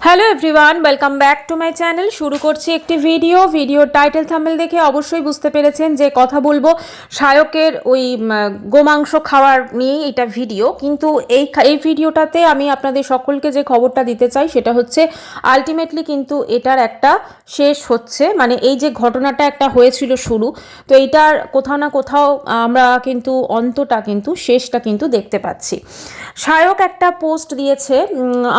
Hello everyone welcome back to my channel শুরু করছি একটি ভিডিও ভিডিওর টাইটেল থামেল দেখে অবশ্যই বুঝতে পেরেছেন যে কথা বলব শায়কের ওই গোমাংস খাওয়ার নিয়ে এটা ভিডিও কিন্তু এই এই ভিডিওটাতে আমি আপনাদের সকলকে যে খবরটা দিতে চাই সেটা হচ্ছে আলটিমেটলি কিন্তু এটার একটা শেষ হচ্ছে। মানে এই যে ঘটনাটা একটা হয়েছিল শুরু, তো এইটার কোথাও না কোথাও আমরা কিন্তু, অন্তটা কিন্তু, শেষটা কিন্তু দেখতে পাচ্ছি। শায়ক একটা পোস্ট দিয়েছে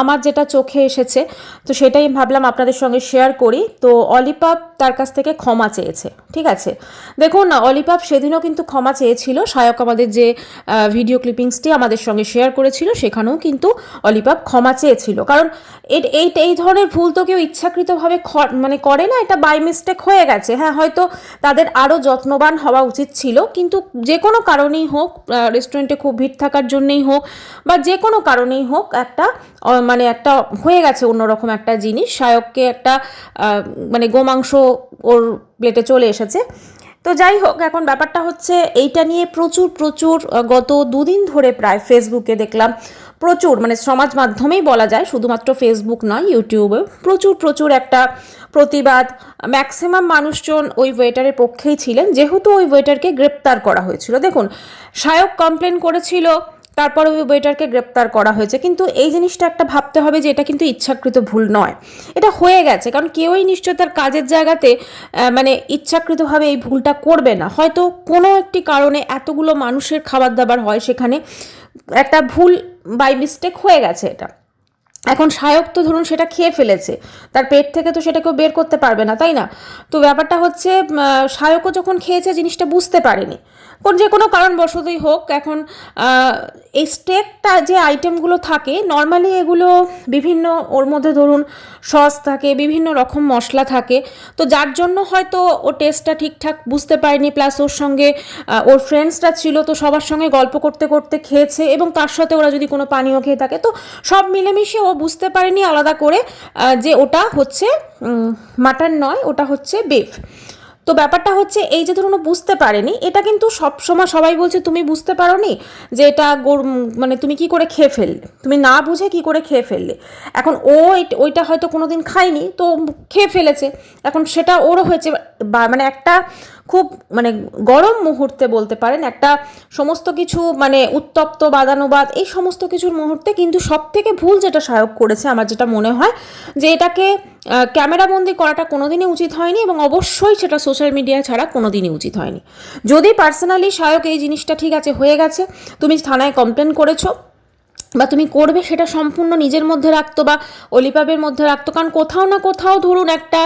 আমার যেটা চোখে এসেছে তো সেটাই ভাবলাম আপনাদের সঙ্গে শেয়ার করি। তো অলিপাপ তার কাছ থেকে ক্ষমা চেয়েছে, ঠিক আছে? দেখুন অলিপাপ সেদিনও কিন্তু ক্ষমা চেয়েছিল। সায়ক আমাদের যে ভিডিও ক্লিপিংসটি আমাদের সঙ্গে শেয়ার করেছিল, সেখানেও কিন্তু অলিপাপ ক্ষমা চেয়েছিল। কারণ এই এই ধরনের ভুল তো কেউ ইচ্ছাকৃতভাবে মানে করে না, এটা বাই মিস্টেক হয়ে গেছে। হ্যাঁ হয়তো তাদের আরও যত্নবান হওয়া উচিত ছিল, কিন্তু যে কোনো কারণেই হোক রেস্টুরেন্টে খুব ভিড় থাকার জন্যেই হোক, বা যে কোনো কারণেই হোক, একটা মানে একটা হয়ে গেছে অন্যরকম একটা জিনিস। শায়ককে একটা মানে গোমাংস ওর প্লেটে চলে এসেছে। তো যাই হোক, এখন ব্যাপারটা হচ্ছে এইটা নিয়ে প্রচুর প্রচুর গত দুদিন ধরে প্রায় ফেসবুকে দেখলাম প্রচুর মানে সমাজ মাধ্যমেই বলা যায়, শুধুমাত্র ফেসবুক নয়, ইউটিউবে প্রচুর প্রচুর একটা প্রতিবাদ। ম্যাক্সিমাম মানুষজন ওই ওয়েটারের পক্ষেই ছিলেন, যেহেতু ওই ওয়েটারকে গ্রেপ্তার করা হয়েছিল। দেখুন শায়ক কমপ্লেন করেছিল তারপরে ওই ওয়েটারকে গ্রেপ্তার করা হয়েছে। কিন্তু এই জিনিসটা একটা ভাবতে হবে যে এটা কিন্তু ইচ্ছাকৃত ভুল নয়। এটা হয়ে গেছে, কারণ কেউই নিশ্চয় তার কাজের জায়গাতে মানে ইচ্ছাকৃতভাবে এই ভুলটা করবে না। হয়তো কোনো একটি কারণে এতগুলো মানুষের খাবার দাবার হয় সেখানে। একটা ভুল বাই মিস্টেক হয়ে গেছে এটা। এখন শায়ক তো ধরুন সেটা খেয়ে ফেলেছে, তার পেট থেকে তো সেটা কেউ বের করতে পারবে না, তাই না? তো ব্যাপারটা হচ্ছে শায়কও যখন খেয়েছে জিনিসটা বুঝতে পারেনি। কোন যে কোনো কারণবশতই হোক, এখন এই স্টেকটা যে আইটেমগুলো থাকে, নর্মালি এগুলো বিভিন্ন, ওর মধ্যে ধরুন সস থাকে, বিভিন্ন রকম মশলা থাকে, তো যার জন্য হয়তো ও টেস্টটা ঠিকঠাক বুঝতে পারেনি প্লাস ওর সঙ্গে ওর ফ্রেন্ডসরা ছিল, তো সবার সঙ্গে গল্প করতে করতে খেয়েছে, এবং তার সাথে ওরা যদি কোনো পানীয় খেয়ে থাকে, তো সব মিলেমিশে ও বুঝতে পারেনি আলাদা করে যে ওটা হচ্ছে মাটন নয়, ওটা হচ্ছে বেফ তো ব্যাপারটা হচ্ছে এই যে ধরুন বুঝতে পারেনি, এটা কিন্তু সব সময় সবাই বলছে, তুমি বুঝতে পারো নি যে এটা গরু মানে তুমি কি করে খেয়ে ফেললে? তুমি না বুঝে কি করে খেয়ে ফেললে? এখন ও ওইটা হয়তো কোনোদিন খায়নি, তো খেয়ে ফেলেছে। এখন সেটা ওরও হয়েছে, বা মানে একটা খুব মানে গরম মুহূর্তে বলতে পারেন, একটা সমস্ত কিছু মানে উত্তপ্ত বাদানুবাদ, এই সমস্ত কিছুর মুহূর্তে কিন্তু সব থেকে ভুল যেটা সহায়ক করেছে আমার যেটা মনে হয়, যে এটাকে ক্যামেরাবন্দি করাটা কোনোদিনই উচিত হয়নি এবং অবশ্যই সেটা সোশ্যাল মিডিয়া ছাড়া কোনোদিনই উচিত হয়নি। যদি পার্সোনালি সহায়ক এই জিনিসটা ঠিক আছে হয়ে গেছে, তুমি থানায় কমপ্লেন করেছ বা তুমি করবে সেটা সম্পূর্ণ নিজের মধ্যে রাখতো বা অলিপাবের মধ্যে রাখতো। কারণ কোথাও না কোথাও ধরুন একটা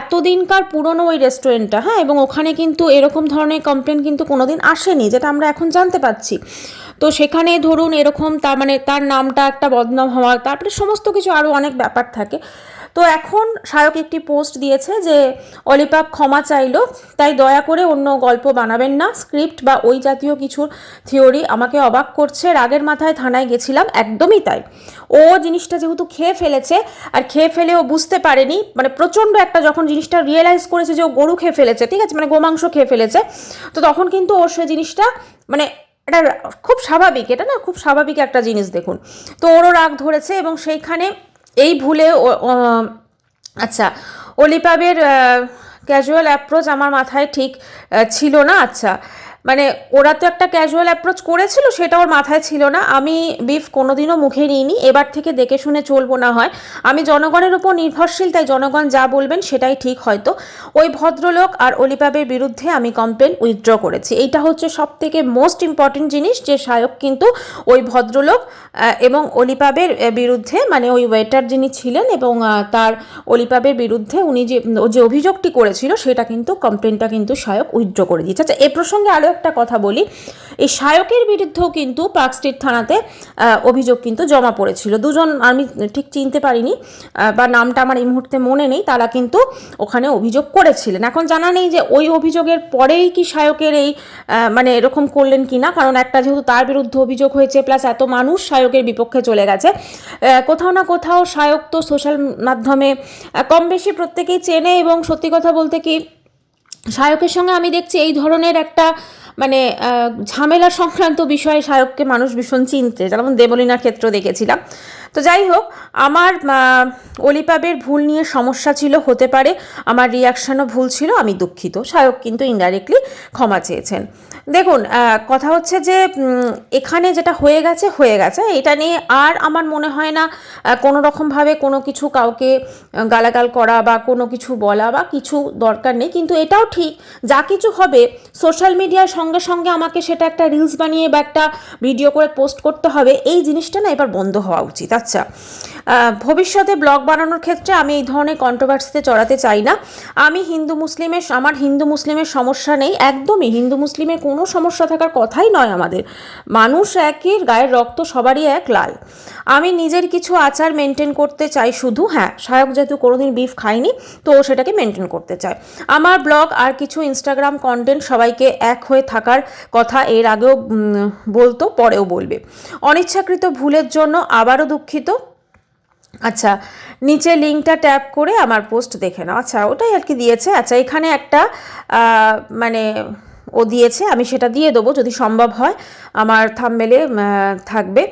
এতদিনকার পুরনো ওই রেস্টুরেন্টটা হ্যাঁ এবং ওখানে কিন্তু এরকম ধরনের কমপ্লেন কিন্তু কোনোদিন আসেনি, যেটা আমরা এখন জানতে পাচ্ছি তো সেখানে ধরুন এরকম তার মানে তার নামটা একটা বদনাম হওয়া, তারপরে সমস্ত কিছু আরও অনেক ব্যাপার থাকে। তো এখন শায়ক একটি পোস্ট দিয়েছে যে, অলিপাপ ক্ষমা চাইলো, তাই দয়া করে অন্য গল্প বানাবেন না। স্ক্রিপ্ট বা ওই জাতীয় কিছুর থিওরি আমাকে অবাক করছে। রাগের মাথায় থানায় গেছিলাম, একদমই তাই। ও জিনিসটা যেহেতু খেয়ে ফেলেছে, আর খেয়ে ফেলে ও বুঝতে পারেনি মানে প্রচণ্ড একটা যখন জিনিসটা রিয়েলাইজ করেছে যে ও গরু খেয়ে ফেলেছে, ঠিক আছে মানে গোমাংস খেয়ে ফেলেছে, তো তখন কিন্তু ওর সে জিনিসটা মানে এটা খুব স্বাভাবিক, এটা না খুব স্বাভাবিক একটা জিনিস দেখুন। তো ওরও রাগ ধরেছে এবং সেইখানে এই ভুলে আচ্ছা অলিপাবের ক্যাজুয়াল অ্যাপ্রোচ আমার মাথায় ঠিক ছিল না আচ্ছা। মানে ওরা তো একটা ক্যাজুয়াল অ্যাপ্রোচ করেছিল, সেটা ওর মাথায় ছিল না। আমি বিফ কোনোদিনও মুখে নিইনি, এবার থেকে দেখে শুনে চলবো না হয়। আমি জনগণের উপর নির্ভরশীল, তাই জনগণ যা বলবেন সেটাই ঠিক হয়তো। ওই ভদ্রলোক আর অলিপাবের বিরুদ্ধে আমি কমপ্লেন উইথড্র করেছি। এইটা হচ্ছে সব থেকে মোস্ট ইম্পর্টেন্ট জিনিস যে সায়ক কিন্তু ওই ভদ্রলোক এবং অলিপাবের বিরুদ্ধে মানে ওই ওয়েটার যিনি ছিলেন এবং তার অলিপাবের বিরুদ্ধে উনি যে যে অভিযোগটি করেছিল, সেটা কিন্তু কমপ্লেনটা কিন্তু সায়ক উইথড্র করে দিয়েছে। আচ্ছা এ প্রসঙ্গে আরও একটা কথা বলি, এই শায়কের বিরুদ্ধেও কিন্তু পার্ক স্ট্রিট থানাতে অভিযোগ কিন্তু জমা পড়েছিল। দুজন আমি ঠিক চিনতে পারিনি বা নামটা আমার এই মুহূর্তে মনে নেই, তারা কিন্তু ওখানে অভিযোগ করেছিলেন। এখন জানা নেই যে ওই অভিযোগের পরেই কি শায়কের এই মানে এরকম করলেন কি না কারণ একটা যেহেতু তার বিরুদ্ধে অভিযোগ হয়েছে, প্লাস এত মানুষ শায়কের বিপক্ষে চলে গেছে। কোথাও না কোথাও শায়ক তো সোশ্যাল মাধ্যমে কম বেশি প্রত্যেকেই চেনে এবং সত্যি কথা বলতে কি শায়কের সঙ্গে আমি দেখছি এই ধরনের একটা মানে ঝামেলা সংক্রান্ত বিষয়ে শায়ককে মানুষ ভীষণ চিনতে। যেমন দেবলীনার ক্ষেত্র দেখেছিলাম। তো যাই হোক, আমার অলিপাবের ভুল নিয়ে সমস্যা ছিল, হতে পারে। আমার রিয়াকশানও ভুল ছিল, আমি দুঃখিত। সায়ক কিন্তু ইনডাইরেক্টলি ক্ষমা চেয়েছেন। দেখুন কথা হচ্ছে যে এখানে যেটা হয়ে গেছে হয়ে গেছে। এটা নিয়ে আর আমার মনে হয় না কোনো রকমভাবে কোনো কিছু কাউকে গালাগাল করা বা কোনো কিছু বলা বা কিছু দরকার নেই। কিন্তু এটাও ঠিক, যা কিছু হবে, সোশ্যাল মিডিয়ার সঙ্গে সঙ্গে আমাকে সেটা একটা রিলস বানিয়ে বা একটা ভিডিও করে পোস্ট করতে হবে। এই জিনিসটা না এবার বন্ধ হওয়া উচিত। আচ্ছা ভবিষ্যতে ব্লগ বানানোর ক্ষেত্রে আমি এই ধরনের কন্ট্রোভার্সিতে চড়াতে চাই না। আমি হিন্দু মুসলিমের আমার হিন্দু মুসলিমের সমস্যা নেই, একদমই। হিন্দু মুসলিমের কোনো সমস্যা থাকার কথাই নয় আমাদের। মানুষ একের গায়ের রক্ত সবারই এক, লাল। আমি নিজের কিছু আচার মেনটেন করতে চাই শুধু হ্যাঁ সায়ক যেহেতু কোনোদিন বিফ খাইনি, তো সেটাকে মেনটেন করতে চায়। আমার ব্লগ আর কিছু ইনস্টাগ্রাম কন্টেন্ট সবাইকে এক হয়ে থাকার কথা এর আগেও বলতো, পরেও বলবে। অনিচ্ছাকৃত ভুলের জন্য আবারও দুঃখিত। আচ্ছা নিচে লিঙ্কটা ট্যাপ করে আমার পোস্ট দেখে নাও। আচ্ছা ওটাই আর কি দিয়েছে। আচ্ছা এখানে একটা মানে ও দিয়েছে, আমি সেটা দিয়ে দেবো যদি সম্ভব হয়। আমার থাম্বেলে থাকবে।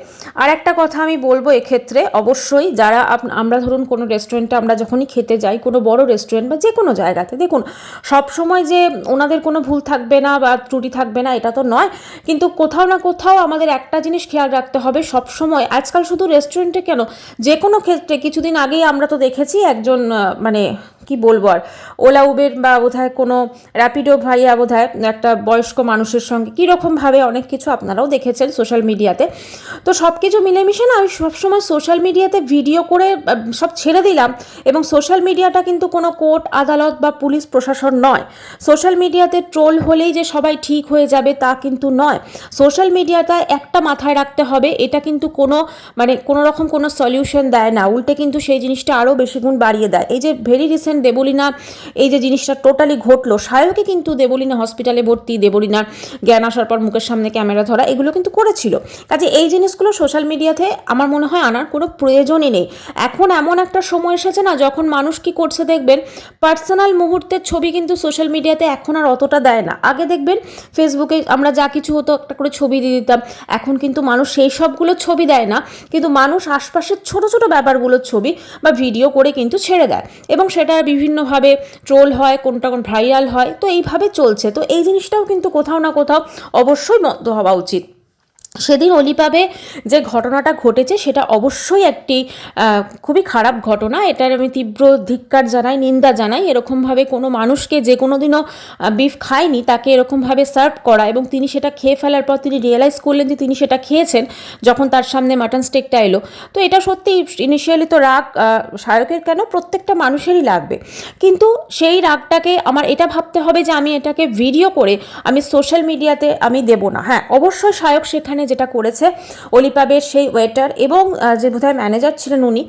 আর একটা কথা আমি বলব এক্ষেত্রে, অবশ্যই যারা আমরা ধরুন কোনো রেস্টুরেন্টে আমরা যখনই খেতে যাই, কোনো বড় রেস্টুরেন্ট বা যে কোনো জায়গাতে, দেখুন, সব সময় যে ওনাদের কোনো ভুল থাকবে না বা ত্রুটি থাকবে না, এটা তো নয়। কিন্তু কোথাও না কোথাও আমাদের একটা জিনিস খেয়াল রাখতে হবে, সব সময়, আজকাল শুধু রেস্টুরেন্টে কেন? যে কোনো ক্ষেত্রে, কিছুদিন আগেই আমরা তো দেখেছি একজন মানে কি বলব আর? ওলা, উবের বা বোধহয় কোনো র্যাপিডো ভাইয়া বোধহয় একটা বয়স্ক মানুষের সঙ্গে কীরকমভাবে অনেক কিছু আপনারাও দেখেছেন সোশ্যাল মিডিয়াতে তো। সব কিছু মিলেমিশে না আমি সবসময় সোশ্যাল মিডিয়াতে ভিডিও করে সব ছেড়ে দিলাম এবং সোশ্যাল মিডিয়াটা কিন্তু কোনো কোর্ট, আদালত বা পুলিশ প্রশাসন নয়। সোশ্যাল মিডিয়াতে ট্রোল হলেই যে সবাই ঠিক হয়ে যাবে তা কিন্তু নয়। সোশ্যাল মিডিয়াটা একটা মাথায় রাখতে হবে, এটা কিন্তু কোনো মানে কোনো রকম কোনো সলিউশন দেয় না। উল্টে কিন্তু সেই জিনিসটা আরও বেশি গুণ বাড়িয়ে দেয়। এই যে ভেরি রিসেন্ট দেবলিনা, এই যে জিনিসটা টোটালি ঘটলো। সায়কে কিন্তু দেবলিনা হসপিটালে ভর্তি, দেবলিনার জ্ঞান আসার পর মুখের সামনে ক্যামেরা ধরা, এগুলো কিন্তু করেছিল। কাজে এই জিনিসগুলো সোশ্যাল মিডিয়াতে আমার মনে হয় আনার কোনো প্রয়োজনই নেই। এখন এমন একটা সময় এসেছে না, যখন মানুষ কি করছে দেখবেন পার্সোনাল মুহূর্তের ছবি কিন্তু সোশ্যাল মিডিয়াতে এখন আর অতটা দেয় না। আগে দেখবেন ফেসবুকে আমরা যা কিছু হতো, একটা করে ছবি দিয়ে দিতাম। এখন কিন্তু মানুষ সেই সবগুলো ছবি দেয় না। কিন্তু মানুষ আশপাশের ছোট ছোট ব্যাপারগুলোর ছবি বা ভিডিও করে কিন্তু ছেড়ে দেয়। এবং সেটা বিভিন্নভাবে ট্রোল হয়, কোনটা কোন ভাইরাল হয়, তো এইভাবে চলছে। তো এই জিনিসটাও কিন্তু কোথাও না কোথাও অবশ্যই বন্ধ হওয়া উচিত। সেদিন অলিপাবে যে ঘটনাটা ঘটেছে, সেটা অবশ্যই একটি খুবই খারাপ ঘটনা। এটার আমি তীব্র ধিক্কার জানাই, নিন্দা জানাই। এরকমভাবে কোনো মানুষকে যে কোনো দিনও বিফ খায়নি, তাকে এরকমভাবে সার্ভ করা এবং তিনি সেটা খেয়ে ফেলার পর তিনি রিয়েলাইজ করলেন যে তিনি সেটা খেয়েছেন যখন তার সামনে মাটন স্টেকটা এলো। তো এটা সত্যি ইনিশিয়ালি তো রাগ সায়কের কেন? প্রত্যেকটা মানুষেরই লাগবে। কিন্তু সেই রাগটাকে আমার এটা ভাবতে হবে যে আমি এটাকে ভিডিও করে আমি সোশ্যাল মিডিয়াতে আমি দেব না। হ্যাঁ অবশ্যই সায়ক সেখানে যেটা করেছে অলিপাবের সেই ওয়েটার এবং যে বোধহয় ম্যানেজার ছিলেন উনি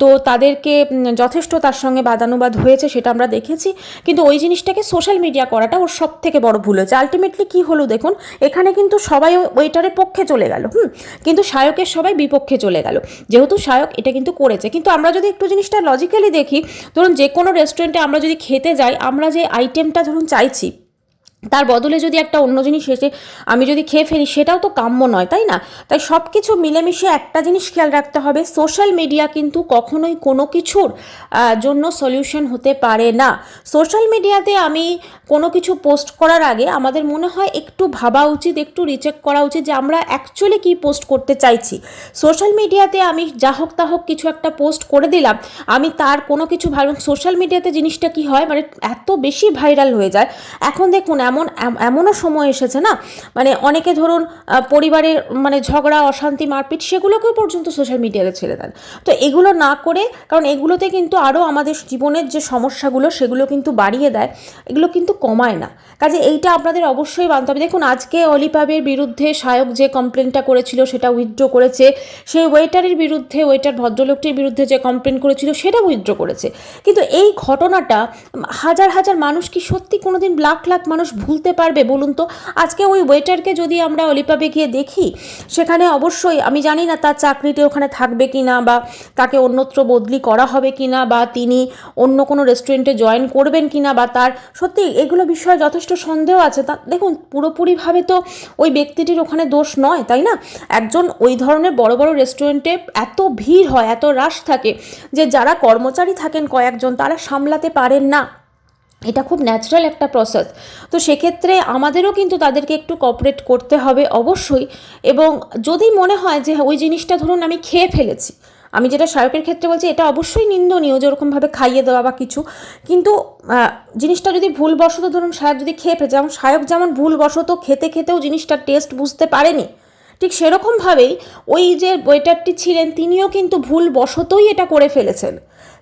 তো তাদেরকে যথেষ্ট তার সঙ্গে বাদানুবাদ হয়েছে সেটা আমরা দেখেছি। কিন্তু ওই জিনিসটাকে সোশ্যাল মিডিয়া করাটা ওর সব থেকে বড় ভুল হয়েছে। আলটিমেটলি কী হলো দেখুন, এখানে কিন্তু সবাই ওয়েটারের পক্ষে চলে গেল, হুম? কিন্তু সায়কের সবাই বিপক্ষে চলে গেল। যেহেতু সায়ক এটা কিন্তু করেছে। কিন্তু আমরা যদি একটু জিনিসটা লজিক্যালি দেখি, ধরুন যে কোনো রেস্টুরেন্টে আমরা যদি খেতে যাই, আমরা যে আইটেমটা ধরুন চাইছি তার বদলে যদি একটা অন্য জিনিস এসে আমি যদি খেয়ে ফেলি, সেটাও তো কাম্য নয়, তাই না? তাই সব কিছু মিলেমিশে একটা জিনিস খেয়াল রাখতে হবে, সোশ্যাল মিডিয়া কিন্তু কখনোই কোনো কিছুর জন্য সলিউশন হতে পারে না। সোশ্যাল মিডিয়াতে আমি কোনো কিছু পোস্ট করার আগে আমাদের মনে হয় একটু ভাবা উচিত, একটু রিচেক করা উচিত যে আমরা অ্যাকচুয়ালি কী পোস্ট করতে চাইছি। সোশ্যাল মিডিয়াতে আমি যা হোক তা হোক কিছু একটা পোস্ট করে দিলাম, আমি তার কোনো কিছু ভালো সোশ্যাল মিডিয়াতে জিনিসটা কি হয় মানে এত বেশি ভাইরাল হয়ে যায়। এখন দেখুন এমন এমনও সময় এসেছে না? মানে অনেকে ধরুন পরিবারের মানে ঝগড়া, অশান্তি, মারপিট সেগুলোকেও পর্যন্ত সোশ্যাল মিডিয়াতে ছেড়ে দেন। তো এগুলো না করে, কারণ এগুলোতে কিন্তু আরও আমাদের জীবনের যে সমস্যাগুলো, সেগুলো কিন্তু বাড়িয়ে দেয়, এগুলো কিন্তু কমায় না। কাজে এইটা আপনাদের অবশ্যই মানতে হবে। দেখুন, আজকে অলিপাবের বিরুদ্ধে সায়ক যে কমপ্লেনটা করেছিল, সেটা উইথড্র করেছে, সেই ওয়েটারের বিরুদ্ধে ওয়েটার ভদ্রলোকটির বিরুদ্ধে যে কমপ্লেন করেছিল, সেটা উইথড্র করেছে। কিন্তু এই ঘটনাটা, হাজার হাজার মানুষ কি সত্যি কোনোদিন লাখ লাখ মানুষ ভুলতে পারবে বলুন তো? আজকে ওই ওয়েটারকে যদি আমরা অলিপাবে গিয়ে দেখি, সেখানে অবশ্যই, আমি জানি না তার চাকরিটি ওখানে থাকবে কি না বা তাকে অন্যত্র বদলি করা হবে কি না বা তিনি অন্য কোনো রেস্টুরেন্টে জয়েন করবেন কি না বা তার, সত্যি এগুলো বিষয়ে যথেষ্ট সন্দেহ আছে। তা, দেখুন, পুরোপুরিভাবে তো ওই ব্যক্তিটির ওখানে দোষ নয়, তাই না? একজন ওই ধরনের বড় বড় রেস্টুরেন্টে এত ভিড় হয়, এত রাশ থাকে যে যারা কর্মচারী থাকেন কয়েকজন, তারা সামলাতে পারেন না। এটা খুব ন্যাচারাল একটা প্রসেস তো সেক্ষেত্রে আমাদেরও কিন্তু তাদেরকে একটু কপারেট করতে হবে অবশ্যই। এবং যদি মনে হয় যে ওই জিনিসটা ধরুন আমি খেয়ে ফেলেছি, আমি যেটা শায়কের ক্ষেত্রে বলছি, এটা অবশ্যই নিন্দনীয় যে ওরকমভাবে খাইয়ে দেওয়া বা কিছু। কিন্তু জিনিসটা যদি ভুলবশত ধরুন শায়ক যদি খেয়ে ফেলে যেমন শায়ক যেমন ভুলবশত খেতে খেতেও জিনিসটার টেস্ট বুঝতে পারেনি, ঠিক সেরকমভাবেই ওই যে ওয়েটারটি ছিলেন, তিনিও কিন্তু ভুলবশতই এটা করে ফেলেছেন।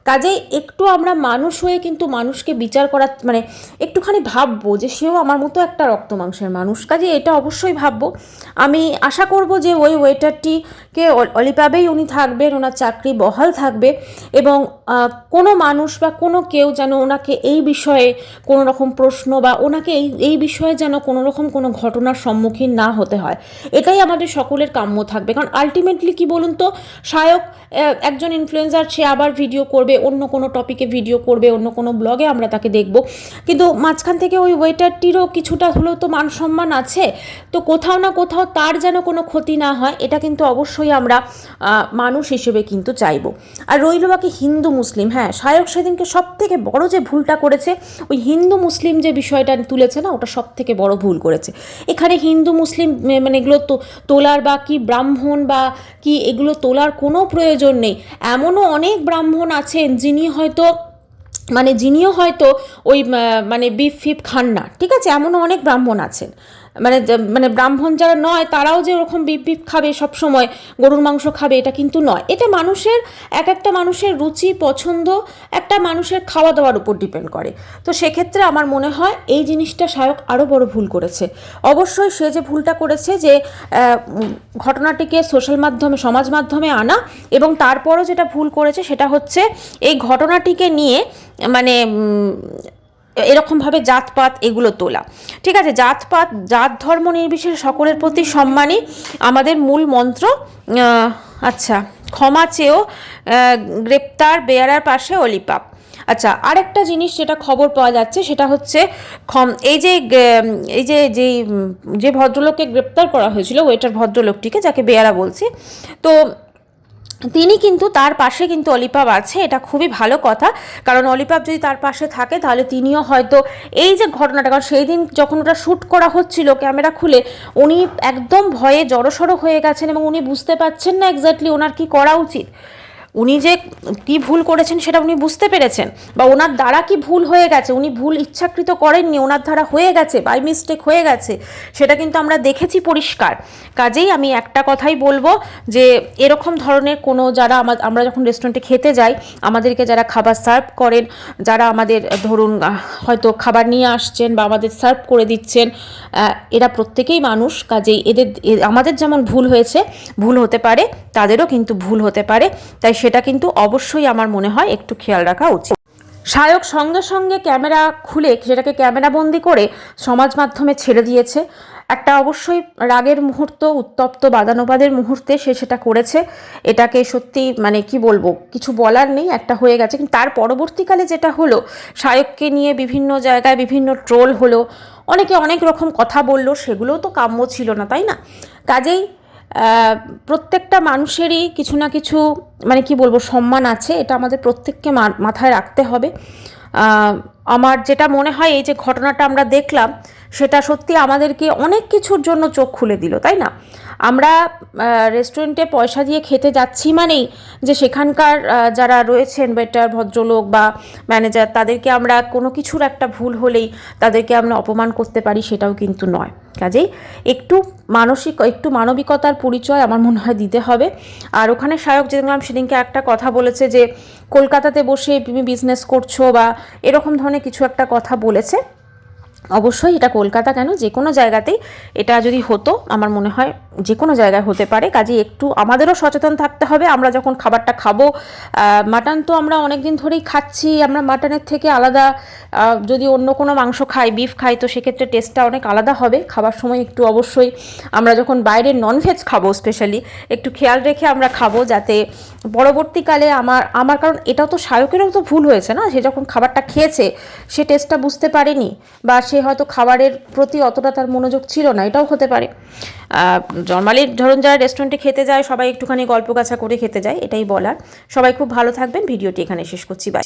কাজেই একটু আমরা মানুষ হয়ে কিন্তু মানুষকে বিচার করার মানে একটুখানি ভাববো যে সেও আমার মতো একটা রক্ত মাংসের মানুষ। কাজে এটা অবশ্যই ভাববো। আমি আশা করব যে ওই ওয়েটারটিকে অ- অলিপাবেই উনি থাকবেন, ওনার চাকরি বহাল থাকবে এবং কোনো মানুষ বা কোনো কেউ যেন ওনাকে এই বিষয়ে কোনো রকম প্রশ্ন বা ওনাকে এই এই বিষয়ে যেন কোনো রকম কোনো ঘটনার সম্মুখীন না হতে হয়। এটাই আমাদের সকলের কাম্য থাকবে। কারণ আলটিমেটলি কি বলুন তো? সায়ক একজন ইনফ্লুয়েন্সার সে আবার ভিডিও করবে, অন্য কোনো টপিকে ভিডিও করবে, অন্য কোনো ব্লগে আমরা তাকে দেখব। কিন্তু মাঝখান থেকে ওই ওয়েটারটিরও কিছুটা হলেও তো মান সম্মান আছে। তো কোথাও না কোথাও তার যেন কোনো ক্ষতি না হয়, এটা কিন্তু অবশ্যই আমরা মানুষ হিসেবে কিন্তু চাইব। আর রইল বাকি হিন্দু মুসলিম হ্যাঁ শায়ক সেদিনকে সব থেকে বড় যে ভুলটা করেছে, ওই হিন্দু মুসলিম যে বিষয়টা তুলেছে না, ওটা সব থেকে বড় ভুল করেছে। এখানে হিন্দু মুসলিম মানে এগুলো তো তোলার বা কি ব্রাহ্মণ বা কি এগুলো তোলার কোনো প্রয়োজন নেই। এমনও অনেক ব্রাহ্মণ আছেন যিনি হয়তো মানে যিনিও হয়তো ওই মানে বিফ ফিফ খান না, ঠিক আছে? এমনও অনেক ব্রাহ্মণ আছেন। মানে মানে ব্রাহ্মণ যারা নয়, তারাও যে ওরকম বিফ বিফ খাবে সব সময় গরুর মাংস খাবে, এটা কিন্তু নয়। এটা মানুষের, এক একটা মানুষের রুচি, পছন্দ, একটা মানুষের খাওয়া দাওয়ার উপর ডিপেন্ড করে। তো সেক্ষেত্রে আমার মনে হয় এই জিনিসটা শায়ক আরও বড় ভুল করেছে। অবশ্যই সে যে ভুলটা করেছে যে ঘটনাটিকে সোশ্যাল মাধ্যমে, সমাজ মাধ্যমে আনা এবং তারপরও যেটা ভুল করেছে সেটা হচ্ছে এই ঘটনাটিকে নিয়ে মানে এরকমভাবে জাতপাত এগুলো তোলা। ঠিক আছে, জাতপাত জাত ধর্ম নির্বিশেষে সকলের প্রতি সম্মানই আমাদের মূল মন্ত্র। আচ্ছা ক্ষমা চেয়েও গ্রেপ্তার বেয়ারার পাশে অলিপাপ। আচ্ছা আরেকটা জিনিস যেটা খবর পাওয়া যাচ্ছে সেটা হচ্ছে, ক্ষম এই যে এই যে যে যে ভদ্রলোককে গ্রেপ্তার করা হয়েছিল, ওয়েটার ভদ্রলোকটিকে, যাকে বেয়ারা বলছি, তো তিনি কিন্তু তার পাশে কিন্তু অলিপাপ আছে, এটা খুবই ভালো কথা। কারণ অলিপাপ যদি তার পাশে থাকে, তাহলে তিনিও হয়তো এই যে ঘটনাটা, কারণ সেই দিন যখন ওটা শ্যুট করা হচ্ছিল ক্যামেরা খুলে, উনি একদম ভয়ে জড়সড় হয়ে গেছেন এবং উনি বুঝতে পারছেন না এক্স্যাক্টলি ওনার কি করা উচিত। উনি যে কি ভুল করেছেন সেটা উনি বুঝতে পেরেছেন, বা ওনার দ্বারা কি ভুল হয়ে গেছে, উনি ভুল ইচ্ছাকৃত করেননি, ওনার দ্বারা হয়ে গেছে বাই মিস্টেক হয়ে গেছে, সেটা কিন্তু আমরা দেখেছি পরিষ্কার। কাজেই আমি একটা কথাই বলব যে, এরকম ধরনের কোনো যারা আমা- আমরা যখন রেস্টুরেন্টে খেতে যাই, আমাদেরকে যারা খাবার সার্ভ করেন, যারা আমাদের ধরুন হয়তো খাবার নিয়ে আসছেন বা আমাদের সার্ভ করে দিচ্ছেন এরা প্রত্যেকেই মানুষ, কাজেই এদের আমাদের যেমন ভুল হয়েছে, ভুল হতে পারে, তাদেরও কিন্তু ভুল হতে পারে, তাই সেটা কিন্তু অবশ্যই আমার মনে হয় একটু খেয়াল রাখা উচিত। শায়ক সঙ্গে সঙ্গে ক্যামেরা খুলে সেটাকে ক্যামেরা বন্দি করে সমাজ মাধ্যমে ছেড়ে দিয়েছে। একটা অবশ্যই রাগের মুহূর্ত, উত্তপ্ত বাদানুবাদের মুহূর্তে সে সেটা করেছে। এটাকে সত্যি মানে কি বলব, কিছু বলার নেই, একটা হয়ে গেছে। কিন্তু তার পরবর্তীকালে যেটা হলো শায়ককে নিয়ে বিভিন্ন জায়গায় বিভিন্ন ট্রোল হলো, অনেকে অনেক রকম কথা বলল, সেগুলোও তো কাম্য ছিল না, তাই না? কাজেই প্রত্যেকটা মানুষেরই কিছু না কিছু মানে কি বলব, সম্মান আছে, এটা আমাদের প্রত্যেককে মাথায় রাখতে হবে। আমার যেটা মনে হয়, এই যে ঘটনাটা আমরা দেখলাম, সেটা সত্যি আমাদেরকে অনেক কিছুর জন্য চোখ খুলে দিল, তাই না? আমরা রেস্টুরেন্টে পয়সা দিয়ে খেতে যাচ্ছি মানেই যে সেখানকার যারা রয়েছেন বেটার ভদ্রলোক বা ম্যানেজার তাদেরকে আমরা কোনো কিছুর একটা ভুল হলেই তাদেরকে আমরা অপমান করতে পারি সেটাও কিন্তু নয়। কাজেই একটু মানসিক, একটু মানবিকতার পরিচয় আমার মনে হয় দিতে হবে। আর ওখানে শায়ক দেখলাম সেদিনকে একটা কথা বলেছে যে, কলকাতাতে বসে তুমি বিজনেস করছ বা এরকম ধরনের কিছু একটা কথা বলেছে। অবশ্যই এটা কলকাতা কেন? যে কোনো জায়গাতেই এটা যদি হতো, আমার মনে হয় যে কোনো জায়গায় হতে পারে। কাজে একটু আমাদেরও সচেতন থাকতে হবে। আমরা যখন খাবারটা খাব মাটন তো আমরা অনেক দিন ধরেই খাচ্ছি। আমরা মাটনের থেকে আলাদা যদি অন্য কোনো মাংস খাই বিফ খাই, তো সেক্ষেত্রে টেস্টটা অনেক আলাদা হবে। খাবার সময় একটু অবশ্যই আমরা যখন বাইরে ননভেজ খাব স্পেশালি একটু খেয়াল রেখে আমরা খাব যাতে পরবর্তীকালে আমার আমার কারণ এটাও তো সায়কেরও তো ভুল হয়েছে না? সে যখন খাবারটা খেয়েছে, সে টেস্টটা বুঝতে পারেনি বা সে হয়তো খাবারের প্রতি অতটা তার মনোযোগ ছিল না, এটাও হতে পারে। নর্মালি ধরুন যারা রেস্টুরেন্টে খেতে যায়, সবাই একটুখানি গল্প গাছা করে খেতে যায়, এটাই বলার। সবাই খুব ভালো থাকবেন, ভিডিওটি এখানে শেষ করছি বাই